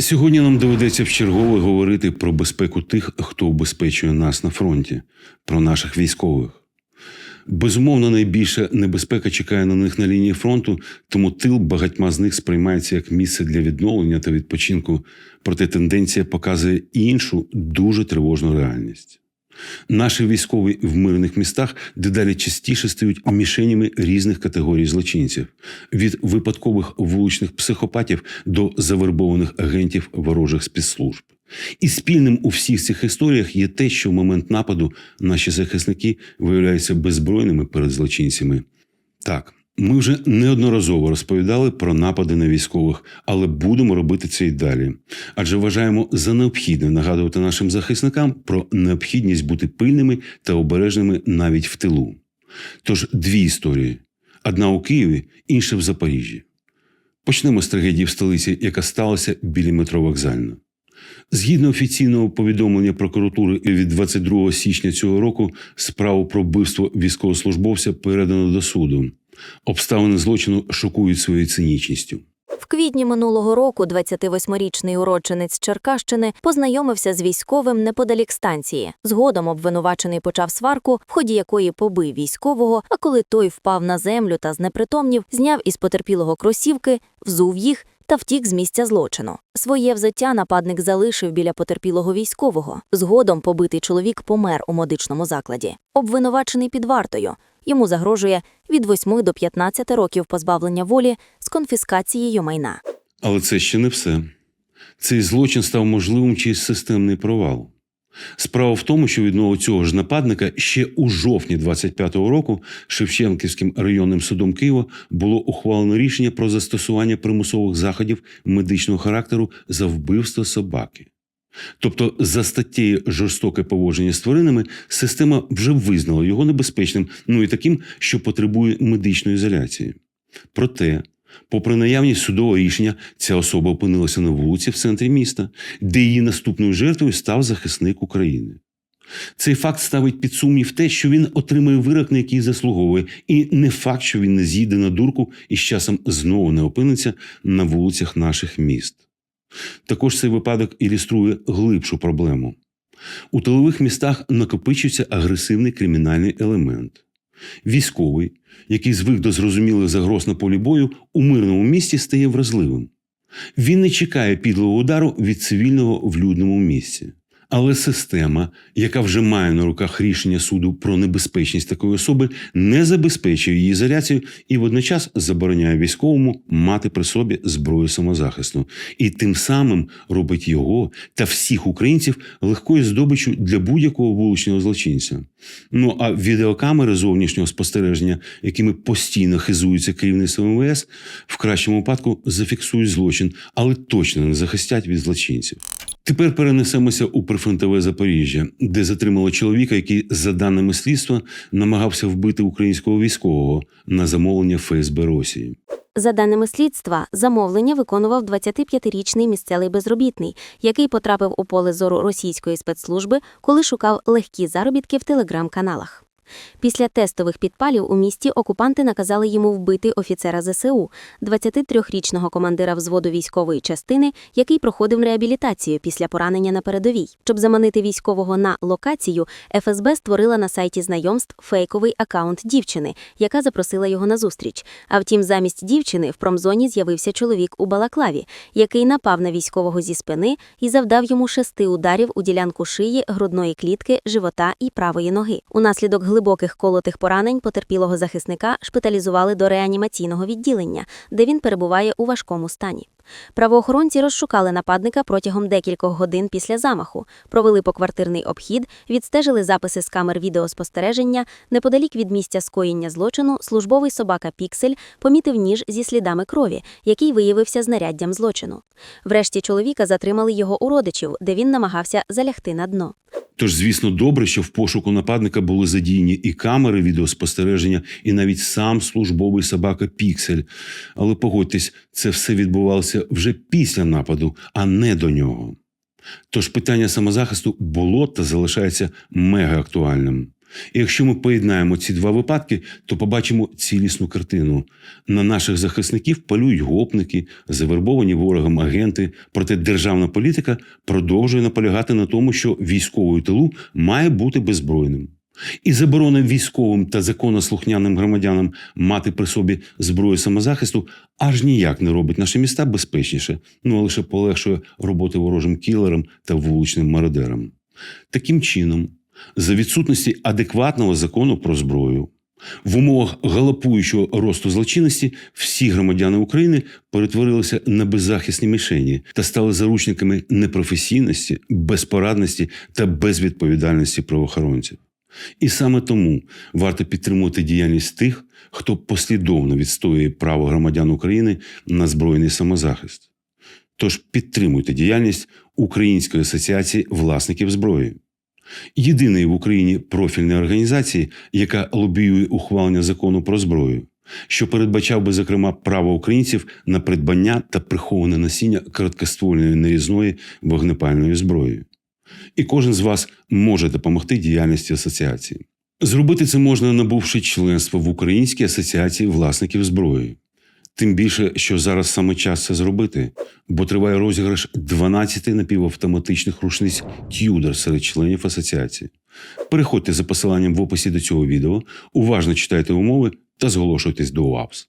Сьогодні нам доведеться вчергове говорити про безпеку тих, хто убезпечує нас на фронті, про наших військових. Безумовно, найбільша небезпека чекає на них на лінії фронту, тому тил багатьма з них сприймається як місце для відновлення та відпочинку. Проте тенденція показує іншу дуже тривожну реальність. Наші військові в мирних містах дедалі частіше стають мішенями різних категорій злочинців від випадкових вуличних психопатів до завербованих агентів ворожих спецслужб. І спільним у всіх цих історіях є те, що в момент нападу наші захисники виявляються беззбройними перед злочинцями. Так, ми вже неодноразово розповідали про напади на військових, але будемо робити це й далі. Адже вважаємо за необхідне нагадувати нашим захисникам про необхідність бути пильними та обережними навіть в тилу. Тож дві історії: одна у Києві, інша в Запоріжжі. Почнемо з трагедії в столиці, яка сталася біля метро вокзальна. Згідно офіційного повідомлення прокуратури від 22 січня цього року, справу про вбивство військовослужбовця передано до суду. Обставини злочину шокують своєю цинічністю. В квітні минулого року 28-річний уродженець Черкащини познайомився з військовим неподалік станції. Згодом обвинувачений почав сварку, в ході якої побив військового, а коли той впав на землю та знепритомнів, зняв із потерпілого кросівки, взув їх та втік з місця злочину. Своє взуття нападник залишив біля потерпілого військового. Згодом побитий чоловік помер у медичному закладі. Обвинувачений під вартою. Йому загрожує від 8 до 15 років позбавлення волі з конфіскацією майна. Але це ще не все. Цей злочин став можливим через системний провал. Справа в тому, що відново цього ж нападника ще у жовтні 25-го року Шевченківським районним судом Києва було ухвалено рішення про застосування примусових заходів медичного характеру за вбивство собаки. Тобто, за статтєю жорстоке поводження з тваринами система вже визнала його небезпечним, ну і таким, що потребує медичної ізоляції. Проте, попри наявність судового рішення, ця особа опинилася на вулиці в центрі міста, де її наступною жертвою став захисник України. Цей факт ставить під сумнів те, що він отримує вирок, на який заслуговує, і не факт, що він не з'їде на дурку і з часом знову не опиниться на вулицях наших міст. Також цей випадок ілюструє глибшу проблему. У тилових містах накопичується агресивний кримінальний елемент. Військовий, який звик до зрозумілих загроз на полі бою, у мирному місті стає вразливим. Він не чекає підлого удару від цивільного в людному місці. Але система, яка вже має на руках рішення суду про небезпечність такої особи, не забезпечує її ізоляцію і водночас забороняє військовому мати при собі зброю самозахисту, і тим самим робить його та всіх українців легкою здобиччю для будь-якого вуличного злочинця. Ну а відеокамери зовнішнього спостереження, якими постійно хизуються керівництво МВС, в кращому випадку зафіксують злочин, але точно не захистять від злочинців. Тепер перенесемося у прифронтове Запоріжжя, де затримали чоловіка, який, за даними слідства, намагався вбити українського військового на замовлення ФСБ Росії. За даними слідства, замовлення виконував 25-річний місцевий безробітний, який потрапив у поле зору російської спецслужби, коли шукав легкі заробітки в телеграм-каналах. Після тестових підпалів у місті окупанти наказали йому вбити офіцера ЗСУ, 23-річного командира взводу військової частини, який проходив реабілітацію після поранення на передовій. Щоб заманити військового на локацію, ФСБ створила на сайті знайомств фейковий акаунт дівчини, яка запросила його на зустріч. А втім, замість дівчини в промзоні з'явився чоловік у балаклаві, який напав на військового зі спини і завдав йому шести ударів у ділянку шиї, грудної клітки, живота і правої ноги. Унаслідок глибоких колотих поранень потерпілого захисника шпиталізували до реанімаційного відділення, де він перебуває у важкому стані. Правоохоронці розшукали нападника протягом декількох годин після замаху, провели поквартирний обхід, відстежили записи з камер відеоспостереження. Неподалік від місця скоєння злочину службовий собака Піксель помітив ніж зі слідами крові, який виявився знаряддям злочину. Врешті чоловіка затримали його у родичів, де він намагався залягти на дно. Тож, звісно, добре, що в пошуку нападника були задіяні і камери відеоспостереження, і навіть сам службовий собака Піксель. Але погодьтесь, це все відбувалося вже після нападу, а не до нього. Тож питання самозахисту було та залишається мега актуальним. І якщо ми поєднаємо ці два випадки, то побачимо цілісну картину. На наших захисників полюють гопники, завербовані ворогом агенти. Проте державна політика продовжує наполягати на тому, що військовий тилу має бути беззбройним. І заборона військовим та законослухняним громадянам мати при собі зброю самозахисту аж ніяк не робить наші міста безпечніше, ну а лише полегшує роботи ворожим кілерам та вуличним мародерам. Таким чином, за відсутності адекватного закону про зброю, в умовах галопуючого росту злочинності всі громадяни України перетворилися на беззахисні мішені та стали заручниками непрофесійності, безпорадності та безвідповідальності правоохоронців. І саме тому варто підтримувати діяльність тих, хто послідовно відстоює право громадян України на збройний самозахист. Тож підтримуйте діяльність Української асоціації власників зброї. Єдиної в Україні профільної організації, яка лобіює ухвалення закону про зброю, що передбачав би, зокрема, право українців на придбання та приховане носіння короткоствольної нарізної вогнепальної зброї. І кожен з вас може допомогти діяльності асоціації. Зробити це можна, набувши членство в Українській асоціації власників зброї. Тим більше, що зараз саме час це зробити, бо триває розіграш 12 напівавтоматичних рушниць Т'юдер серед членів асоціації. Переходьте за посиланням в описі до цього відео, уважно читайте умови та зголошуйтесь до УАПС.